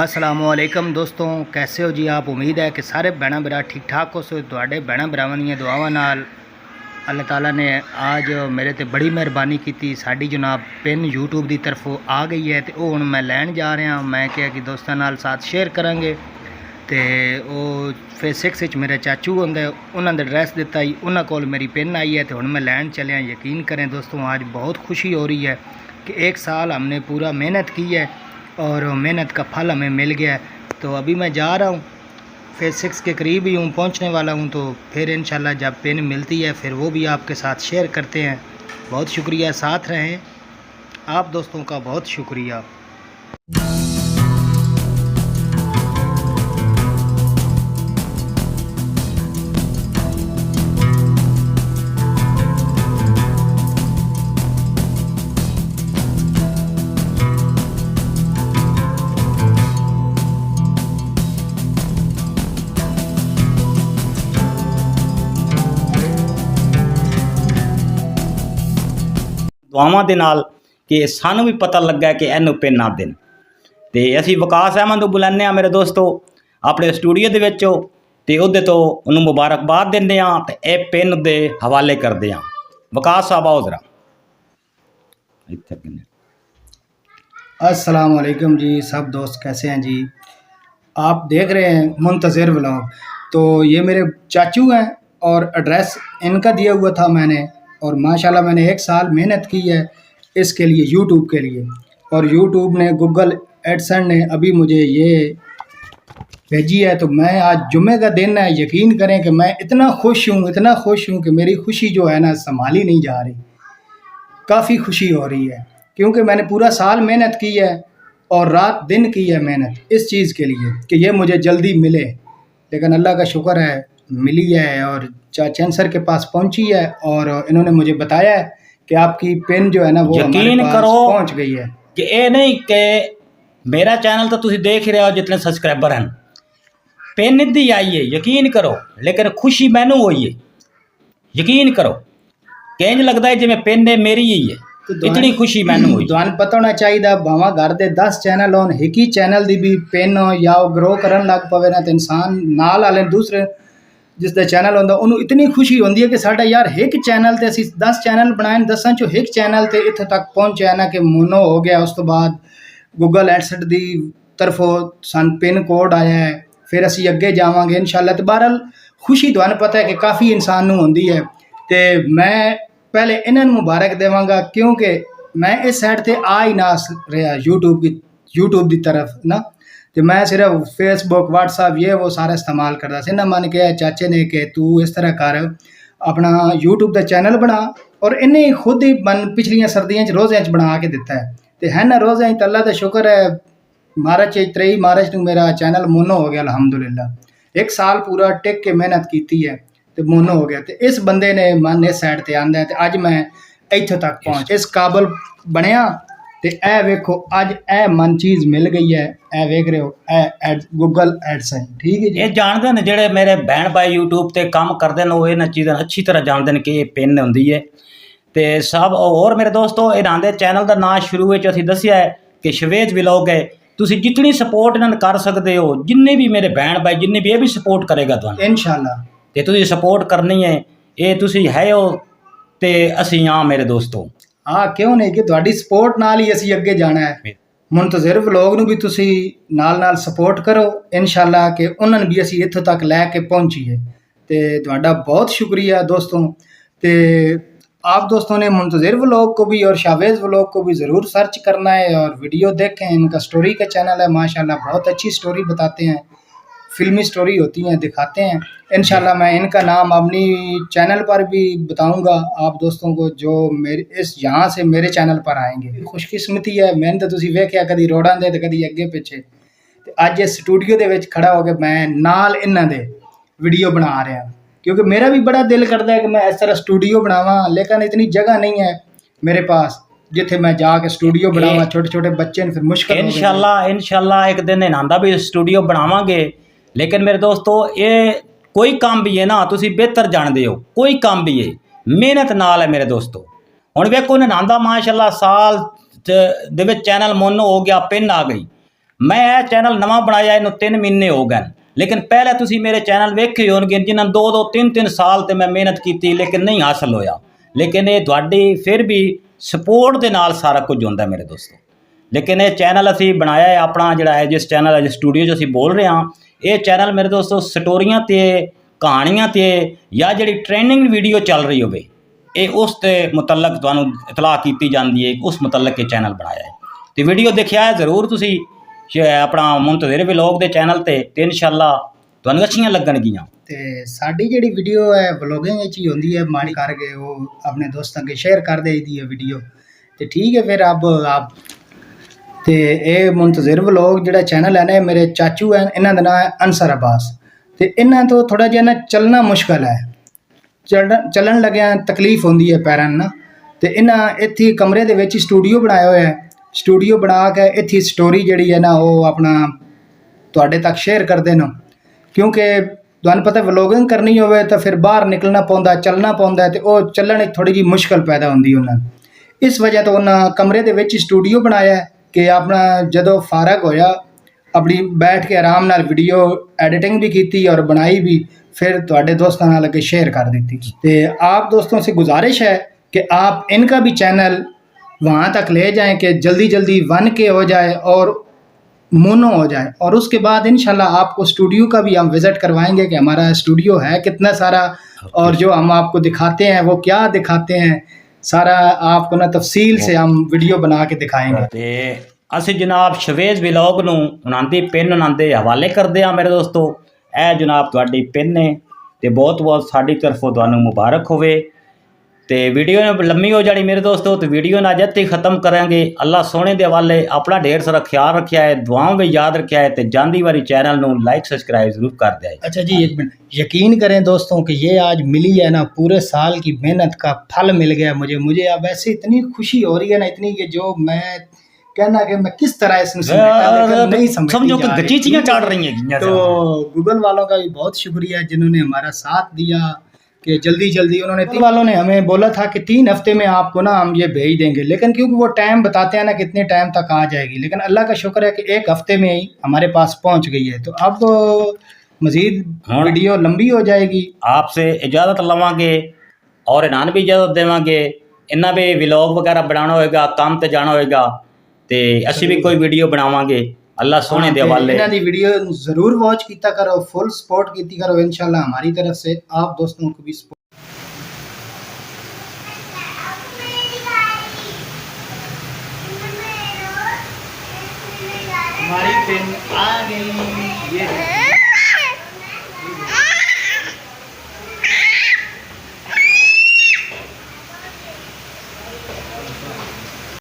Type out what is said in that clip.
السلام علیکم دوستوں، کیسے ہو جی آپ؟ امید ہے کہ سارے بھینا برا ٹھیک ٹھاک ہو، سو تے برا براواں دیا دعاواں نال۔ اللہ تعالیٰ نے آج میرے تے بڑی مہربانی کی ساری جناب پن یوٹیوب دی طرف آ گئی ہے تے او میں لین جا رہا ہوں۔ میں کیا کہ دوستوں نال ساتھ شیئر کریں گے۔ تے او فیس سکس میرے چاچو ہوں انہوں نے ایڈریس دیتا ہی انہاں کول میری پن آئی ہے تے ہوں میں لین چلے ہاں۔ یقین کریں دوستوں، آج بہت خوشی ہو رہی ہے کہ ایک سال ہم نے پورا محنت کی ہے۔ اور محنت کا پھل ہمیں مل گیا ہے۔ تو ابھی میں جا رہا ہوں۔ فیس سکس کے قریب ہی ہوں، پہنچنے والا ہوں۔ تو پھر انشاءاللہ جب پین ملتی ہے، پھر وہ بھی آپ کے ساتھ شیئر کرتے ہیں۔ بہت شکریہ، ساتھ رہیں۔ آپ دوستوں کا بہت شکریہ۔ ਦੁਆਵਾਂ ਦੇ ਨਾਲ ਕਿ ਸਾਨੂੰ ਵੀ ਪਤਾ ਲੱਗਾ ਕਿ ਇਹਨੂੰ ਪਿੰਨ ਨਾ ਦੇਣ ਤੇ ਅਸੀਂ ਵਿਕਾਸ ਅਹਿਮਦ ਨੂੰ ਬੁਲਾਉਂਦੇ ਆ ਮੇਰੇ ਦੋਸਤੋ ਆਪਣੇ ਸਟੂਡੀਓ ਦੇ ਵਿੱਚ ਤੇ ਉਹਦੇ ਤੋਂ ਉਹਨੂੰ ਮੁਬਾਰਕਬਾਦ ਦਿੰਦੇ ਆ ਤੇ ਇਹ ਪਿੰਨ ਦੇ ਹਵਾਲੇ ਕਰਦੇ ਆ ਵਿਕਾਸ ਸਾਹਿਬ ਆਓ ਜ਼ਰਾ ਇੱਥੇ ਕਿੰਨੇ अस्सलाम वालेकुम जी सब दोस्त कैसे हैं जी आप देख रहे हैं मुंतज़र व्लॉग तो ये मेरे चाचू हैं और एड्रेस इनका दिया हुआ था मैंने اور ماشاءاللہ میں نے ایک سال محنت کی ہے اس کے لیے، یوٹیوب کے لیے۔ اور یوٹیوب نے، گوگل ایڈسن نے ابھی مجھے یہ بھیجی ہے۔ تو میں آج جمعے کا دن ہے، یقین کریں کہ میں اتنا خوش ہوں، اتنا خوش ہوں کہ میری خوشی جو ہے نا، سنبھالی نہیں جا رہی۔ کافی خوشی ہو رہی ہے، کیونکہ میں نے پورا سال محنت کی ہے اور رات دن کی ہے محنت اس چیز کے لیے کہ یہ مجھے جلدی ملے۔ لیکن اللہ کا شکر ہے मिली है और चाचन सर के पास पहुंची है और इन्होंने मुझे बताया है कि आपकी पेन जो है ना वो हमारे यकीन पास करो। पहुंच गई है ਕਿ ਇਹ ਨਹੀਂ ਕਿ ਮੇਰਾ ਚੈਨਲ ਤਾਂ ਤੁਸੀਂ ਦੇਖ ਹੀ ਰਹੇ ਹੋ ਜਿਤਨੇ ਸਬਸਕ੍ਰਾਈਬਰ ਹਨ ਪਿੰਨ ਦੀ ਆਈ ਹੈ ਯਕੀਨ ਕਰੋ ਲੇਕਿਨ ਖੁਸ਼ੀ ਮੈਨੂੰ ਹੋਈ ਹੈ ਯਕੀਨ ਕਰੋ ਕਿ ਇੰਜ ਲੱਗਦਾ ਹੈ ਜਿਵੇਂ ਪਿੰਨ ਹੈ ਮੇਰੀ ਹੀ ਹੈ ਤੇ ਤੁਹਾਨੂੰ- ਇਤਨੀ ਖੁਸ਼ੀ ਮੈਨੂੰ ਹੋਈ ਤੁਹਾਨੂੰ ਪਤਾ ਹੋਣਾ ਚਾਹੀਦਾ ਭਾਵਾਂ ਘਰ ਦੇ 10 ਚੈਨਲ ਹੋਣ ਇੱਕ ਹੀ ਚੈਨਲ ਦੀ ਵੀ ਪਿੰਨ ਜਾਂ ਉਹ ਗਰੋ ਕਰਨ ਲੱਗ ਪਵੇ ਨਾ ਤੇ ਇਨਸਾਨ ਨਾਲ ਵਾਲੇ ਦੂਸਰੇ ਜਿਸ ਦਾ ਚੈਨਲ ਹੁੰਦਾ ਉਹਨੂੰ ਇਤਨੀ ਖੁਸ਼ੀ ਹੁੰਦੀ ਹੈ ਕਿ ਸਾਡਾ ਯਾਰ ਇੱਕ ਚੈਨਲ ਤੇ ਅਸੀਂ 10 ਚੈਨਲ ਬਣਾਏ ਨੇ, ਦਸਾਂ ਚੋਂ ਇੱਕ ਚੈਨਲ ਤੇ ਇੱਥੇ ਤੱਕ ਪਹੁੰਚਿਆ ਨਾ ਕਿ ਮੋਨੋ ਹੋ ਗਿਆ। ਉਸ ਤੋਂ ਬਾਅਦ ਗੂਗਲ ਐਡਸੈਟ ਦੀ ਤਰਫੋਂ ਸਾਨੂੰ ਪਿਨ ਕੋਡ ਆਇਆ ਹੈ। ਫਿਰ ਅਸੀਂ ਅੱਗੇ ਜਾਵਾਂਗੇ ਇਨਸ਼ਾਅੱਲਾ। ਤੇ ਬਹਰਹਾਲ ਖੁਸ਼ੀ ਤੁਹਾਨੂੰ ਪਤਾ ਹੈ ਕਿ ਕਾਫੀ ਇਨਸਾਨ ਨੂੰ ਹੁੰਦੀ ਹੈ। ਤੇ ਮੈਂ ਪਹਿਲੇ ਇਹਨਾਂ ਨੂੰ ਮੁਬਾਰਕ ਦੇਵਾਂਗਾ ਕਿਉਂਕਿ ਮੈਂ ਇਸ ਸਾਈਡ ਤੇ ਆ ਹੀ ਨਾ ਰਿਹਾ YouTube ਦੀ YouTube ਦੀ ਤਰਫ ਨਾ। ਤੇ ਮੈਂ ਸਿਰਫ ਫੇਸਬੁੱਕ WhatsApp ਇਹ ਉਹ ਸਾਰਾ ਇਸਤੇਮਾਲ ਕਰਦਾ ਸੀ। ਨਾ ਮਨ ਕਿਹਾ ਚਾਚੇ ਨੇ ਕਿ ਤੂੰ ਇਸ ਤਰ੍ਹਾਂ ਕਰ, ਆਪਣਾ YouTube ਦਾ ਚੈਨਲ ਬਣਾ ਔਰ ਇਹਨੇ ਖੁਦ ਹੀ ਮਨ ਪਿਛਲੀਆਂ ਸਰਦੀਆਂ 'ਚ ਰੋਜ਼ਿਆਂ 'ਚ ਬਣਾ ਕੇ ਦਿੱਤਾ ਹੈ। ਤੇ ਹੈ ਨਾ ਰੋਜ਼ਿਆਂ 'ਚ ਤਾਂ ਅੱਲਾ ਦਾ ਸ਼ੁਕਰ ਹੈ ਮਾਰਚ 'ਚ 23 ਮਾਰਚ ਨੂੰ ਮੇਰਾ ਚੈਨਲ ਮੋਨੋ ਹੋ ਗਿਆ, ਅਲਹਮਦੁਲਿਲਾ। ਇੱਕ ਸਾਲ ਪੂਰਾ ਟਿਕ ਕੇ ਮਿਹਨਤ ਕੀਤੀ ਹੈ ਤੇ ਮੋਨੋ ਹੋ ਗਿਆ ਤੇ ਇਸ ਬੰਦੇ ਨੇ ਮਨ ਇਸ ਸਾਈਡ ਤੇ ਆਂਦਾ ਤੇ ਅੱਜ ਮੈਂ ਇੱਥੋਂ ਤੱਕ ਪਹੁੰਚ। ਇਸ ਕਾਬਲ ਬਣਿਆ ਤੇ ਇਹ ਵੇਖੋ ਅੱਜ ਇਹ ਮਨ ਚੀਜ਼ ਮਿਲ ਗਈ ਹੈ। ਇਹ ਵੇਖ ਰਹੇ ਹੋ ਇਹ ਗੂਗਲ ਐਡਸ ਹੈ। ਠੀਕ ਹੈ ਜੀ? ਇਹ ਜਾਣਦੇ ਨੇ ਜਿਹੜੇ ਮੇਰੇ ਭੈਣ ਭਾਈ YouTube ਤੇ ਕੰਮ ਕਰਦੇ ਨੇ ਉਹ ਇਹਨਾਂ ਚੀਜ਼ਾਂ ਅੱਛੀ ਤਰ੍ਹਾਂ ਜਾਣਦੇ ਨੇ ਕਿ ਇਹ ਪਿੰਨ ਹੁੰਦੀ ਹੈ। ਤੇ ਸਭ ਹੋਰ ਮੇਰੇ ਦੋਸਤੋ ਇਹਨਾਂ ਦੇ ਚੈਨਲ ਦਾ ਨਾਮ ਸ਼ੁਰੂ ਵਿੱਚ ਅਸੀਂ ਦੱਸਿਆ ਹੈ ਕਿ ਸ਼ਵੇਜ ਵਲੌਗ ਹੈ। ਤੁਸੀਂ ਜਿਤਨੀ ਸਪੋਰਟ ਇਹਨਾਂ ਨੂੰ ਕਰ ਸਕਦੇ ਹੋ ਜਿੰਨੇ ਵੀ ਮੇਰੇ ਭੈਣ ਭਾਈ ਜਿੰਨੇ ਵੀ ਇਹ ਵੀ ਸਪੋਰਟ ਕਰੇਗਾ ਤੁਹਾਨੂੰ। ਇਨਸ਼ਾਅੱਲਾ। ਤੇ ਤੁਸੀਂ ਸਪੋਰਟ ਕਰਨੀ ਹੈ ਇਹ ਤੁਸੀਂ ਹੈ ਹੋ ਤੇ ਅਸੀਂ ਆ ਮੇਰੇ ਦੋਸਤੋ। ਹਾਂ ਕਿਉਂ ਨਹੀਂ ਕਿ ਤੁਹਾਡੀ ਸਪੋਰਟ ਨਾਲ ਹੀ ਅਸੀਂ ਅੱਗੇ ਜਾਣਾ ਹੈ। ਮੁੰਤਜ਼ਰ ਵਲੋਗ ਨੂੰ ਵੀ ਤੁਸੀਂ ਨਾਲ-ਨਾਲ ਸਪੋਰਟ ਕਰੋ। ਇਨਸ਼ਾਅੱਲਾ ਕਿ ਉਹਨਾਂ ਨੂੰ ਵੀ ਅਸੀਂ ਇੱਥੋਂ ਤੱਕ ਲੈ ਕੇ ਪਹੁੰਚੀਏ। ਤੇ ਤੁਹਾਡਾ ਬਹੁਤ ਸ਼ੁਕਰੀਆ ਦੋਸਤੋ। ਤੇ ਆਪ दोस्तों ਨੇ मुंतजर व्लॉग ਕੋ ਵੀ ਔਰ ਸ਼ਾਵੇਜ਼ ਵਲੋਗ ਕੋ ਵੀ ਜ਼ਰੂਰ ਸਰਚ ਕਰਨਾ ਹੈ ਔਰ ਵੀਡੀਓ ਦੇਖੇ। ਇਨਕਾ ਸਟੋਰੀ ਕਾ ਚੈਨਲ ਹੈ। माशाल्लाह ਬਹੁਤ ਅੱਛੀ ਸਟੋਰੀ ਬਤਾਤੇ ਹੈ। फिल्मी स्टोरी होती हैं दिखाते हैं इंशाल्लाह मैं इनका नाम अपनी चैनल पर भी बताऊंगा आप दोस्तों को जो मेरे इस यहाँ से मेरे चैनल पर आएंगे खुशकिस्मती है मैंने तो ਤੁਸੀਂ ਵੇਖਿਆ ਕਦੀ ਰੋਡਾਂ ਦੇ ਤੇ ਕਦੀ ਅੱਗੇ ਪਿੱਛੇ ਤੇ ਅੱਜ ਇਸ ਸਟੂਡੀਓ ਦੇ ਵਿੱਚ ਖੜਾ ਹੋ ਕੇ ਮੈਂ ਨਾਲ ਇਹਨਾਂ ਦੇ ਵੀਡੀਓ ਬਣਾ ਰਿਹਾ क्योंकि मेरा भी बड़ा दिल करता है कि मैं इस तरह स्टूडियो बनावा लेकिन इतनी जगह नहीं है मेरे पास जिथे मैं जाके स्टूडियो बनावा छोटे छोटे बच्चे ने फिर मुश्किल हो जाती है। ਇਨਸ਼ਾਅੱਲਾ ਇਨਸ਼ਾਅੱਲਾ ਇੱਕ ਦਿਨ ਇਹਨਾਂ ਦਾ ਵੀ ਸਟੂਡੀਓ ਬਣਾਵਾਂਗੇ ਲੇਕਿਨ ਮੇਰੇ ਦੋਸਤੋ, ਇਹ ਕੋਈ ਕੰਮ ਵੀ ਹੈ ਨਾ, ਤੁਸੀਂ ਬਿਹਤਰ ਜਾਣਦੇ ਹੋ। ਕੋਈ ਕੰਮ ਵੀ ਹੈ। ਮਿਹਨਤ ਨਾਲ ਹੈ ਮੇਰੇ ਦੋਸਤੋ। ਹੁਣ ਵੇਖੋ ਨਨਾਂਦਾ ਮਾਸ਼ਾਅੱਲਾ, ਸਾਲ ਦੇ ਵਿੱਚ ਚੈਨਲ ਮੋਨੋ ਹੋ ਗਿਆ, ਪਿੰਨ ਆ ਗਈ। ਮੈਂ ਇਹ ਚੈਨਲ ਨਵਾਂ ਬਣਾਇਆ, ਇਹਨੂੰ 3 ਮਹੀਨੇ ਹੋ ਗਏ। ਨੇ। ਲੇਕਿਨ ਪਹਿਲੇ ਤੁਸੀਂ ਮੇਰੇ ਚੈਨਲ ਵੇਖੇ ਹੋਣਗੇ, ਜਿਨ੍ਹਾਂ 2 2 3 3 ਸਾਲ ਤੇ ਮੈਂ ਮਿਹਨਤ ਕੀਤੀ, ਲੇਕਿਨ ਨਹੀਂ ਹਾਸਲ ਹੋਇਆ। ਲੇਕਿਨ ਇਹ ਤੁਹਾਡੀ ਫਿਰ ਵੀ ਸਪੋਰਟ ਦੇ ਨਾਲ ਸਾਰਾ ਕੁਝ ਹੁੰਦਾ ਮੇਰੇ ਦੋਸਤੋ। ਲੇਕਿਨ ਇਹ ਚੈਨਲ ਅਸੀਂ ਬਣਾਇਆ ਹੈ, ਆਪਣਾ ਜਿਹੜਾ ਹੈ, ਜਿਸ ਚੈਨਲ ਹੈ ਸਟੂਡੀਓ 'ਚ ਅਸੀਂ ਬੋਲ ਰਹੇ ਹਾਂ ਇਹ ਚੈਨਲ ਮੇਰੇ ਦੋਸਤੋ ਸਟੋਰੀਆਂ ਤੇ, ਕਹਾਣੀਆਂ ਤੇ ਜਾਂ ਜਿਹੜੀ ਟ੍ਰੇਨਿੰਗ ਵੀਡੀਓ ਚੱਲ ਰਹੀ ਹੋਵੇ, ਇਹ ਉਸ ਤੇ ਮੁਤਲਕ ਤੁਹਾਨੂੰ ਇਤਲਾਹ ਕੀਤੀ ਜਾਂਦੀ ਹੈ, ਉਸ ਮੁਤਲਕ ਇਹ ਚੈਨਲ ਬਣਾਇਆ ਹੈ। ਤੇ ਵੀਡੀਓ ਦੇਖਿਆ ਹੈ ਜ਼ਰੂਰ ਤੁਸੀਂ ਸ਼- ਆਪਣਾ ਮੁੰਤਜ਼ਰ ਵਲੌਗ ਦੇ ਚੈਨਲ ਤੇ ਤੇ ਇਨਸ਼ਾਅੱਲਾ ਤੁਹਾਨੂੰ ਅੱਛੀਆਂ ਲੱਗਣਗੀਆਂ। ਤੇ ਸਾਡੀ ਜਿਹੜੀ ਵੀਡੀਓ ਹੈ ਵਲੋਗਿੰਗ ਵਿੱਚ ਹੀ ਹੁੰਦੀ ਹੈ ਮਾੜੀ ਕਰਕੇ ਉਹ ਆਪਣੇ ਦੋਸਤਾਂ ਕੇ ਸ਼ੇਅਰ ਕਰ ਦੇਈਦੀ ਹੈ ਵੀਡੀਓ ਤੇ ਠੀਕ ਹੈ, ਫਿਰ ਅਬ ਆਪ ਤੇ ਇਹ ਮੁੰਤਜ਼ਰ ਵਲੋਗ ਜਿਹੜਾ ਚੈਨਲ ਹੈ ਨਾ, ਇਹ ਮੇਰੇ ਚਾਚੂ ਹੈ, ਇਹਨਾਂ ਦਾ ਨਾਮ ਹੈ ਅਨਸਰ ਅਬਾਸ। ਤੇ ਇਹਨਾਂ ਤੋਂ ਥੋੜਾ ਜਿਹਾ ਨਾ ਚੱਲਣਾ ਮੁਸ਼ਕਲ ਹੈ। ਚੱਲਣ ਲੱਗਿਆ ਤਕਲੀਫ ਹੁੰਦੀ ਹੈ ਪੈਰਾਂ ਨਾਲ ਨਾ। ਤੇ ਇਹਨਾਂ ਇੱਥੇ ਕਮਰੇ ਦੇ ਵਿੱਚ ਸਟੂਡੀਓ ਬਣਾਇਆ ਹੋਇਆ ਹੈ। ਸਟੂਡੀਓ ਬਣਾ ਕੇ ਇੱਥੇ ਸਟੋਰੀ ਜਿਹੜੀ ਹੈ ਨਾ, ਉਹ ਆਪਣਾ ਤੁਹਾਡੇ ਤੱਕ ਸ਼ੇਅਰ ਕਰਦੇ ਨੇ ਕਿਉਂਕਿ ਤੁਹਾਨੂੰ ਪਤਾ ਵਲੋਗਿੰਗ ਕਰਨੀ ਹੋਵੇ ਤਾਂ ਫਿਰ ਬਾਹਰ ਨਿਕਲਣਾ ਪੈਂਦਾ, ਚੱਲਣਾ ਪੈਂਦਾ ਤੇ ਉਹ ਚੱਲਣ ਵਿੱਚ ਥੋੜੀ ਜਿਹੀ ਮੁਸ਼ਕਲ ਪੈਦਾ ਹੁੰਦੀ ਉਹਨਾਂ ਨੂੰ। ਇਸ ਵਜ੍ਹਾ ਤੋਂ ਉਹਨਾਂ ਕਮਰੇ ਦੇ ਵਿੱਚ ਸਟੂਡੀਓ ਬਣਾਇਆ ਹੈ। ਕਿ ਆਪਣਾ جدو ਫਾਰਗ ہویا، اپنی بیٹھ کے آرام نال ویڈیو ایڈیٹنگ بھی کیتی اور بنائی بھی، پھر تھوڑے دوستوں نال کے شیئر کر دیتی۔ ਤੇ آپ دوستوں سے گزارش ہے کہ آپ ان کا بھی چینل وہاں تک لے جائیں کہ جلدی جلدی ون کے ہو جائے اور مونو ہو جائے۔ اور اس کے بعد انشاءاللہ آپ کو اسٹوڈیو کا بھی ہم وزٹ کروائیں گے کہ ہمارا اسٹوڈیو ہے کتنا سارا اور جو ہم آپ کو دکھاتے ہیں وہ کیا دکھاتے ہیں۔ सारा आपको ना तफसील से हम वीडियो बना के दिखाएंगे ਤੇ ਅਸੀਂ ਜਨਾਬ ਸ਼ਵੇਜ਼ ਵਲੌਗ ਨੂੰ ਉਹਨਾਂ ਦੀ ਪਿੰਨ ਉਹਨਾਂ ਦੇ ਹਵਾਲੇ ਕਰਦੇ ਹਾਂ ਮੇਰੇ ਦੋਸਤੋ ਇਹ ਜਨਾਬ ਤੁਹਾਡੀ ਪਿੰਨ ਹੈ ਤੇ ਬਹੁਤ ਬਹੁਤ ਸਾਡੀ ਤਰਫੋਂ ਤੁਹਾਨੂੰ ਮੁਬਾਰਕ ਹੋਵੇ ਤੇ ਵੀਡੀਓ ਲੰਮੀ ਹੋ ਜਾਣੀ ਮੇਰੇ ਦੋਸਤੋ ਤੇ ਵੀਡੀਓ ਨਾ ਜਦ ਤੱਕ ਖਤਮ ਕਰਾਂਗੇ ਅੱਲਾ ਸੋਹਣੇ ਦੇ ਹਵਾਲੇ ਆਪਣਾ ਢੇਰ ਸਾਰਾ ਖਿਆਲ ਰੱਖਿਆ ਹੈ ਦੁਆਵਾਂ ਵਿੱਚ ਯਾਦ ਰੱਖਿਆ ਹੈ ਤੇ ਜਾਂਦੀ ਵਾਰੀ ਚੈਨਲ ਨੂੰ ਲਾਈਕ सब्सक्राइब जरूर कर दिया अच्छा जी एक मिनट यकीन करें दोस्तों कि ये आज मिली है ना पूरे साल की मेहनत का फल मिल गया मुझे मुझे अब ऐसे इतनी खुशी हो रही है ना इतनी कि जो मैं कहना कि मैं किस तरह इसमें नहीं समझो कि गचीचियां चाट रही हैं तो गूगल वालों का भी बहुत शुक्रिया जिन्होंने हमारा साथ दिया کہ جلدی جلدی انہوں نے تین والوں نے ہمیں بولا تھا کہ تین ہفتے میں آپ کو نا ہم یہ بھیج دیں گے لیکن کیونکہ وہ ٹائم بتاتے ہیں نا کتنے ٹائم تک آ جائے گی لیکن اللہ کا شکر ہے کہ ایک ہفتے میں ہی ہمارے پاس پہنچ گئی ہے۔ تو اب مزید ہاں۔ ویڈیو لمبی ہو جائے گی۔ آپ سے اجازت لوا گے اور انہوں بھی اجازت دیں گے۔ انہیں بھی ولاگ وغیرہ بنانا ہوئے گا کام تے جانا ہوئے گا تو اسی بھی کوئی ویڈیو بناواں گے۔ اللہ ہاں، سونے دے والے انہاں دی ویڈیو ضرور واچ کیتا کرو فل سپورٹ کیتی کرو انشاءاللہ ہماری طرف سے آپ دوستوں کو بھی سپورٹ ہماری ٹرین آ گئی یہ